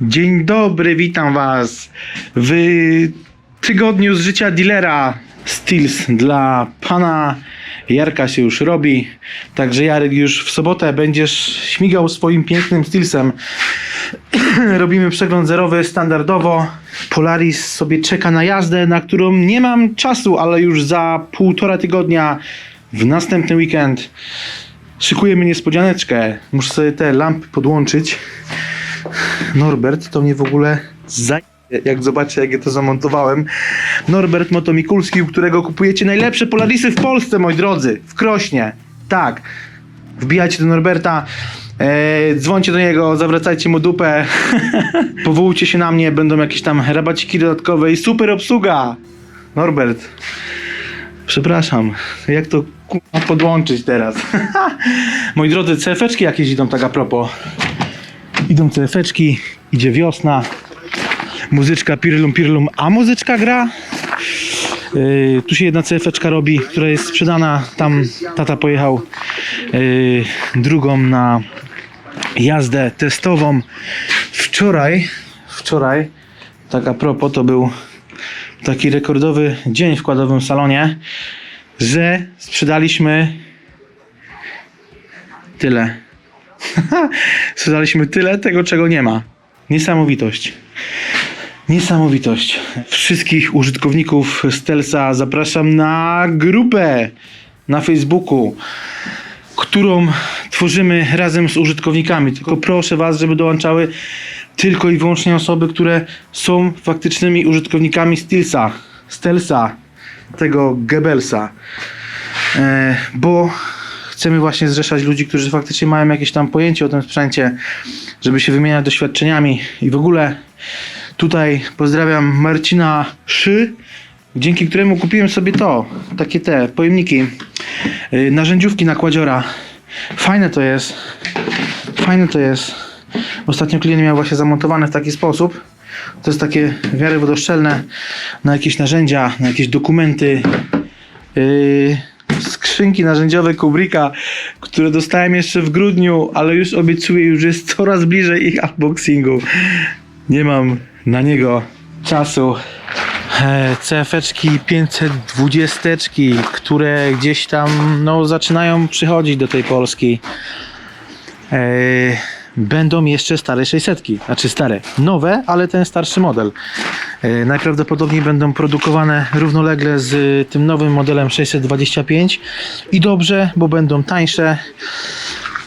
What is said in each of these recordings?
Dzień dobry, witam Was w tygodniu z życia dealera Steels dla pana Jarka się już robi. Także Jarek już w sobotę będziesz śmigał swoim pięknym Steelsem. Robimy przegląd zerowy standardowo. Polaris sobie czeka na jazdę, na którą nie mam czasu, ale już za półtora tygodnia w następny weekend szykujemy niespodzianeczkę. Muszę sobie te lampy podłączyć. Norbert to mnie w ogóle za... jak zobaczę jak ja to zamontowałem. Norbert Motomikulski, u którego kupujecie najlepsze Polarisy w Polsce, moi drodzy. W Krośnie. Tak. Wbijajcie do Norberta. E, dzwońcie do niego, zawracajcie mu dupę. Powołujcie się na mnie, będą jakieś tam rabaciki dodatkowe i super obsługa. Norbert. Przepraszam, jak to podłączyć teraz? Moi drodzy, CF-eczki jakieś idą tak a propos. Idą CF-eczki, idzie wiosna, muzyczka pirlum pirlum, a muzyczka gra. Yy, tu się jedna CF-eczka robi, która jest sprzedana. Tam tata pojechał yy, drugą na jazdę testową. Wczoraj, wczoraj, tak a propos, to był taki rekordowy dzień w kładowym salonie, że sprzedaliśmy tyle. sprzedaliśmy tyle tego, czego nie ma. Niesamowitość. Niesamowitość. Wszystkich użytkowników Stelsa zapraszam na grupę na Facebooku, którą tworzymy razem z użytkownikami. Tylko proszę Was, żeby dołączały tylko i wyłącznie osoby, które są faktycznymi użytkownikami Stilsa, Stelsa, tego Goebbelsa. E, bo chcemy właśnie zrzeszać ludzi, którzy faktycznie mają jakieś tam pojęcie o tym sprzęcie, żeby się wymieniać doświadczeniami i w ogóle tutaj pozdrawiam Marcina Szy, dzięki któremu kupiłem sobie to, takie te pojemniki, yy, narzędziówki na kładziora. Fajne to jest, fajne to jest. Ostatnio klient miał właśnie zamontowane w taki sposób. To jest takie w miarę wodoszczelne na jakieś narzędzia, na jakieś dokumenty. Yy, skrzynki narzędziowe Kubricka, które dostałem jeszcze w grudniu, ale już obiecuję, już jest coraz bliżej ich unboxingu. Nie mam na niego czasu. E, CF-eczki 520, które gdzieś tam no, zaczynają przychodzić do tej Polski. E, będą jeszcze stare 600, znaczy stare, nowe, ale ten starszy model. E, Najprawdopodobniej będą produkowane równolegle z tym nowym modelem 625 i dobrze, bo będą tańsze.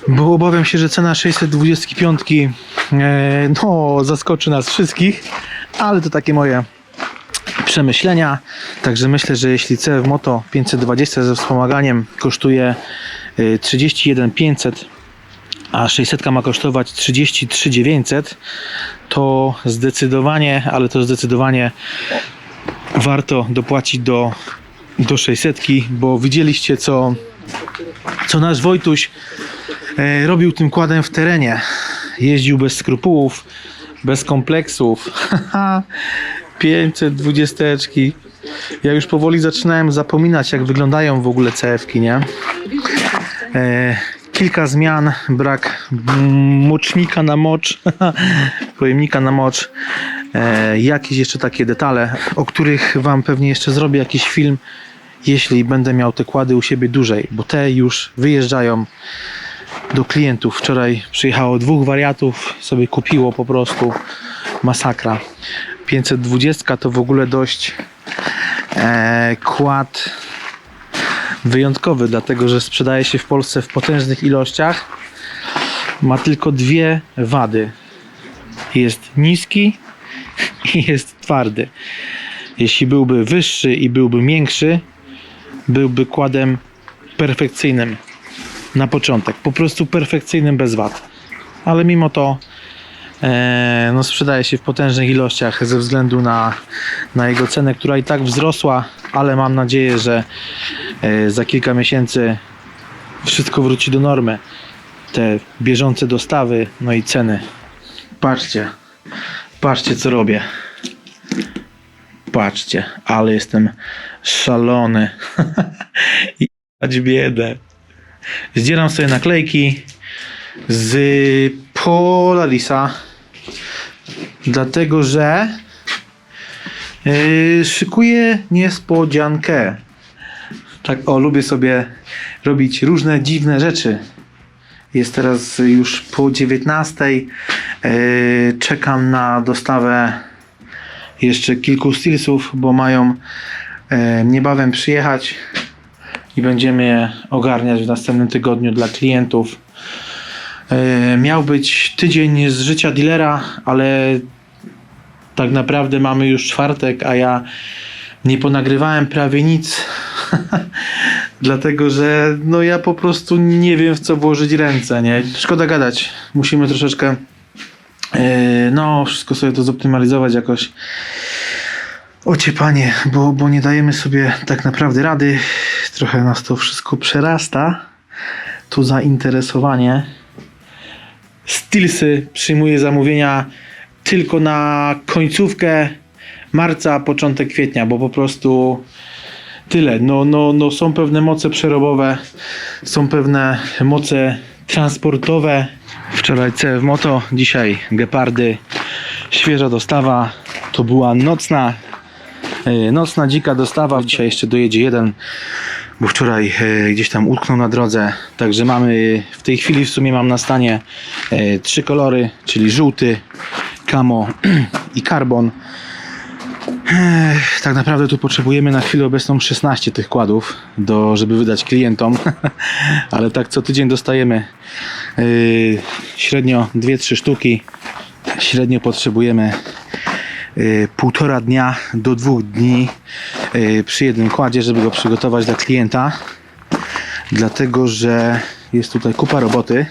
Bo obawiam się, że cena 625 e, no, zaskoczy nas wszystkich, ale to takie moje przemyślenia. Także myślę, że jeśli CF Moto 520 ze wspomaganiem kosztuje e, 31 500 a 600 ma kosztować 33 900, to zdecydowanie, ale to zdecydowanie warto dopłacić do, do 600, bo widzieliście co, co nasz Wojtuś e, robił tym kładem w terenie. Jeździł bez skrupułów, bez kompleksów. 520. Ja już powoli zaczynałem zapominać, jak wyglądają w ogóle CF-ki, nie? Kilka zmian, brak mm, mocznika na mocz, pojemnika na mocz, e, jakieś jeszcze takie detale, o których Wam pewnie jeszcze zrobię jakiś film, jeśli będę miał te kłady u siebie dłużej, bo te już wyjeżdżają do klientów. Wczoraj przyjechało dwóch wariatów, sobie kupiło po prostu masakra. 520 to w ogóle dość e, kład wyjątkowy, dlatego że sprzedaje się w Polsce w potężnych ilościach. Ma tylko dwie wady. Jest niski i jest twardy. Jeśli byłby wyższy i byłby miększy, byłby kładem perfekcyjnym na początek. Po prostu perfekcyjnym bez wad. Ale mimo to no sprzedaje się w potężnych ilościach ze względu na, na jego cenę, która i tak wzrosła, ale mam nadzieję, że e, za kilka miesięcy wszystko wróci do normy. Te bieżące dostawy, no i ceny. Patrzcie, patrzcie co robię. Patrzcie, ale jestem szalony. Dać biedę. Zdzieram sobie naklejki z Polarisa. Dlatego, że yy, szykuję niespodziankę. Tak, o, lubię sobie robić różne dziwne rzeczy. Jest teraz już po 19. Yy, czekam na dostawę jeszcze kilku stylsów, bo mają e, niebawem przyjechać i będziemy je ogarniać w następnym tygodniu dla klientów. E, miał być tydzień z życia dealera, ale tak naprawdę mamy już czwartek, a ja nie ponagrywałem prawie nic. Dlatego, że no ja po prostu nie wiem w co włożyć ręce, nie? Szkoda gadać. Musimy troszeczkę e, no wszystko sobie to zoptymalizować jakoś. Ocie panie, bo, bo nie dajemy sobie tak naprawdę rady. Trochę nas to wszystko przerasta. Tu zainteresowanie. Stilsy przyjmuje zamówienia tylko na końcówkę marca, początek kwietnia, bo po prostu tyle. No, no, no są pewne moce przerobowe, są pewne moce transportowe. Wczoraj CF Moto, dzisiaj Gepardy, świeża dostawa. To była nocna, e, nocna dzika dostawa. Dzisiaj jeszcze dojedzie jeden, bo wczoraj e, gdzieś tam utknął na drodze. Także mamy w tej chwili w sumie mam na stanie e, trzy kolory, czyli żółty, kamo i karbon. Tak naprawdę tu potrzebujemy na chwilę obecną 16 tych kładów, do, żeby wydać klientom, ale tak co tydzień dostajemy yy, średnio 2-3 sztuki. Średnio potrzebujemy półtora dnia do dwóch dni przy jednym kładzie, żeby go przygotować dla klienta. Dlatego, że jest tutaj kupa roboty.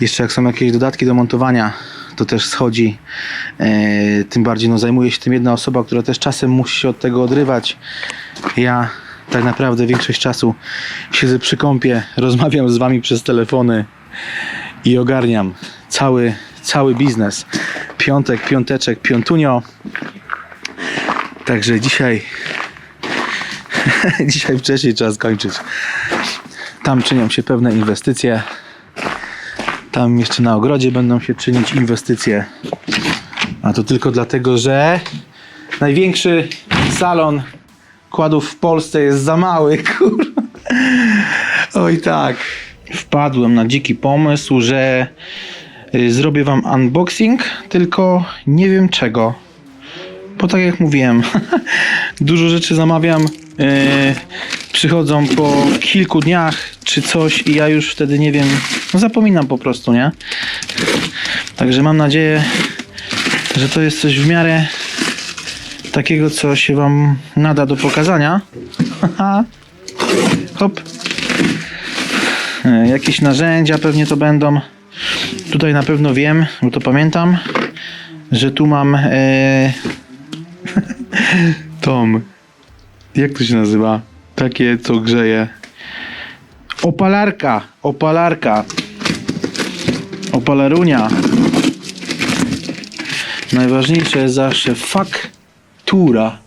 Jeszcze jak są jakieś dodatki do montowania, to też schodzi. E, tym bardziej no, zajmuje się tym jedna osoba, która też czasem musi się od tego odrywać. Ja tak naprawdę większość czasu siedzę przy kąpie, rozmawiam z wami przez telefony i ogarniam cały, cały biznes. Piątek, piąteczek, piątunio. Także dzisiaj dzisiaj wcześniej trzeba skończyć. Tam czynią się pewne inwestycje. Tam jeszcze na ogrodzie będą się czynić inwestycje. A to tylko dlatego, że największy salon kładów w Polsce jest za mały. Oj tak. Wpadłem na dziki pomysł, że y, zrobię wam unboxing, tylko nie wiem czego. Bo tak jak mówiłem, dużo rzeczy zamawiam, yy, przychodzą po kilku dniach czy coś i ja już wtedy nie wiem, no zapominam po prostu, nie? Także mam nadzieję, że to jest coś w miarę takiego, co się wam nada do pokazania. Hop. E, Jakieś narzędzia pewnie to będą. Tutaj na pewno wiem, bo to pamiętam, że tu mam e, Tom. Jak to się nazywa? Takie, co grzeje. Opalarka, opalarka. Opalarunia. Najważniejsze jest zawsze faktura.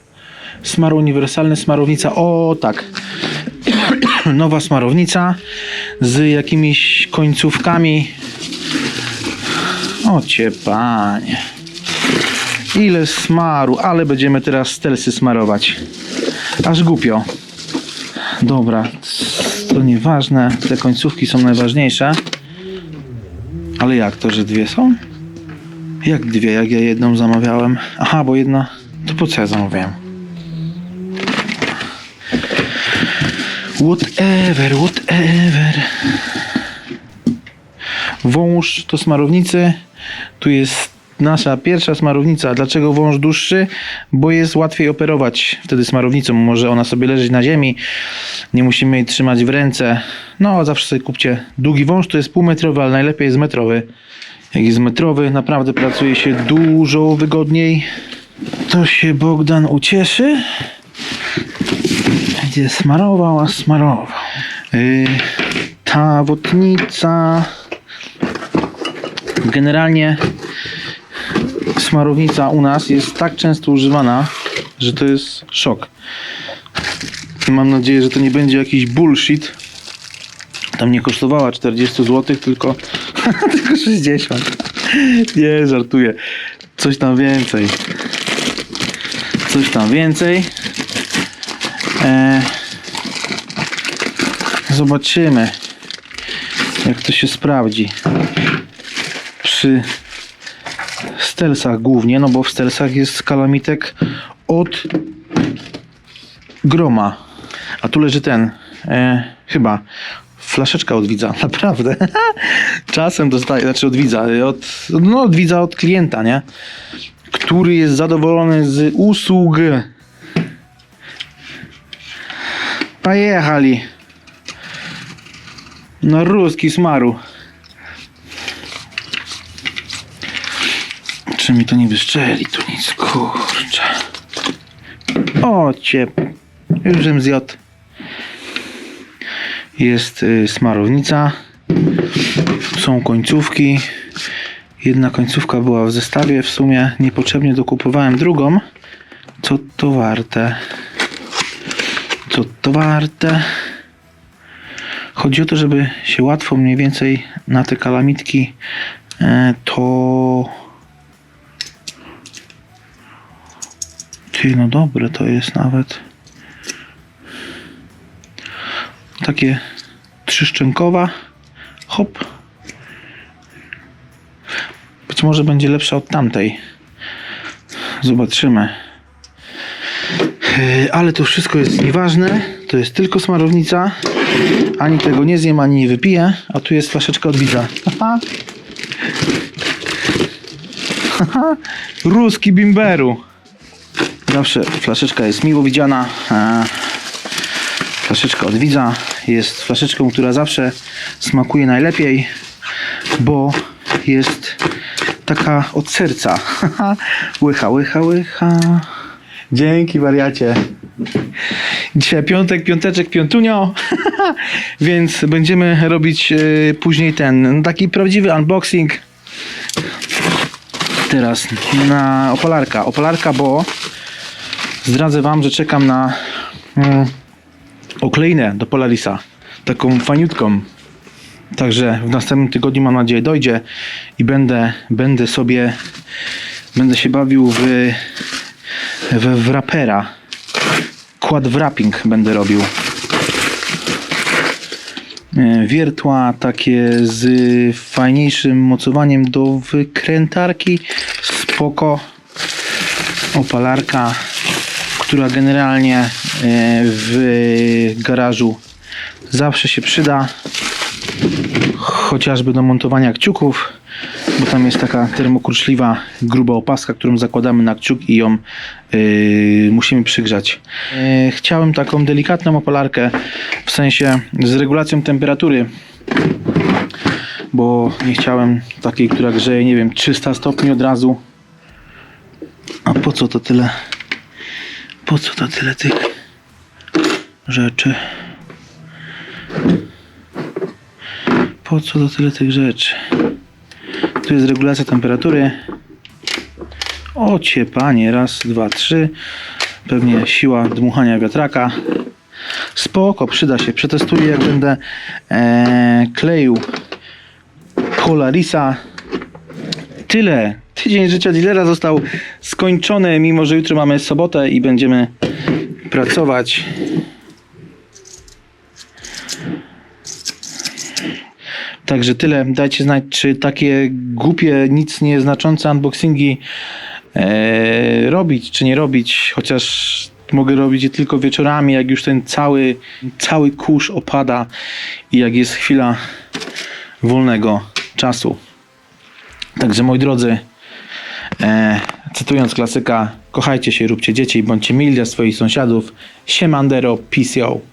Smar uniwersalny, smarownica. O, tak. Nowa smarownica z jakimiś końcówkami. O cię panie. Ile smaru, ale będziemy teraz stelsy smarować. Aż głupio. Dobra, to nieważne. Te końcówki są najważniejsze. Ale jak to, że dwie są? Jak dwie, jak ja jedną zamawiałem? Aha, bo jedna. To po co ja zamawiałem? Whatever, whatever. Wąż to smarownicy. Tu jest nasza pierwsza smarownica. Dlaczego wąż dłuższy? Bo jest łatwiej operować wtedy smarownicą. Może ona sobie leżeć na ziemi. Nie musimy jej trzymać w ręce. No, zawsze sobie kupcie. Długi wąż to jest półmetrowy, ale najlepiej jest metrowy. Jak jest metrowy, naprawdę pracuje się dużo wygodniej. To się Bogdan ucieszy. Będzie smarował, a smarował. Yy, ta wotnica. Generalnie smarownica u nas jest tak często używana, że to jest szok. Mam nadzieję, że to nie będzie jakiś bullshit. Tam nie kosztowała 40 zł, tylko, tylko 60. Nie, żartuję. Coś tam więcej. Coś tam więcej. E, zobaczymy, jak to się sprawdzi. Przy stelsach głównie, no bo w stelsach jest kalamitek od groma. A tu leży ten, e, chyba, flaszeczka od widza, naprawdę. Czasem dostaję, znaczy od widza, od, no od widza, od klienta, nie? Który jest zadowolony z usług. Pojechali. Na ruski smaru. Czy mi to nie wyszczeli? Tu nic, kurczę. O, ciep. Już bym zjadł. Jest y, smarownica. Są końcówki. Jedna końcówka była w zestawie. W sumie niepotrzebnie dokupowałem drugą. Co to warte? Co to warte? Chodzi o to, żeby się łatwo mniej więcej na te kalamitki e, to No dobre to jest nawet. Takie trzyszczękowa. Hop. Być może będzie lepsza od tamtej. Zobaczymy. Yy, Ale to wszystko jest nieważne. To jest tylko smarownica. Ani tego nie zjem, ani nie wypiję. A tu jest flaszeczka od widza. Ruski bimberu. Zawsze flaszeczka jest miło widziana. Flaszeczka od widza jest flaszeczką, która zawsze smakuje najlepiej, bo jest taka od serca. łycha, łycha, łycha. Dzięki wariacie. Dzisiaj piątek, piąteczek, piątunio. Więc będziemy robić e, później ten no, taki prawdziwy unboxing. Teraz na opalarka. Opalarka, bo zdradzę wam, że czekam na mm, okleinę do Polarisa. Taką faniutką. Także w następnym tygodniu mam nadzieję dojdzie i będę, będę sobie będę się bawił w, w, w rapera. Quad wrapping będę robił. E, Wiertła takie z fajniejszym mocowaniem do wykrętarki. Spoko. Opalarka, która generalnie e, w garażu zawsze się przyda. Chociażby do montowania kciuków, bo tam jest taka termokurczliwa, gruba opaska, którą zakładamy na kciuk i ją yy, musimy przygrzać. Yy, chciałem taką delikatną opalarkę, w sensie z regulacją temperatury, bo nie chciałem takiej, która grzeje, nie wiem, 300 stopni od razu. A po co to tyle? Po co to tyle tych rzeczy? Po co to tyle tych rzeczy? Tu jest regulacja temperatury. O panie, raz, dwa, trzy. Pewnie siła dmuchania wiatraka. Spoko, przyda się. Przetestuję jak będę e, kleił Polarisa. Tyle. Tydzień życia dealera został skończony, mimo że jutro mamy sobotę i będziemy pracować. Także tyle. Dajcie znać, czy takie głupie, nic nie znaczące unboxingi e, robić, czy nie robić. Chociaż mogę robić je tylko wieczorami, jak już ten cały, cały kurz opada i jak jest chwila wolnego czasu. Także moi drodzy, e, cytując klasyka, kochajcie się, róbcie dzieci, bądźcie mili dla swoich sąsiadów. Siemandero, PCO.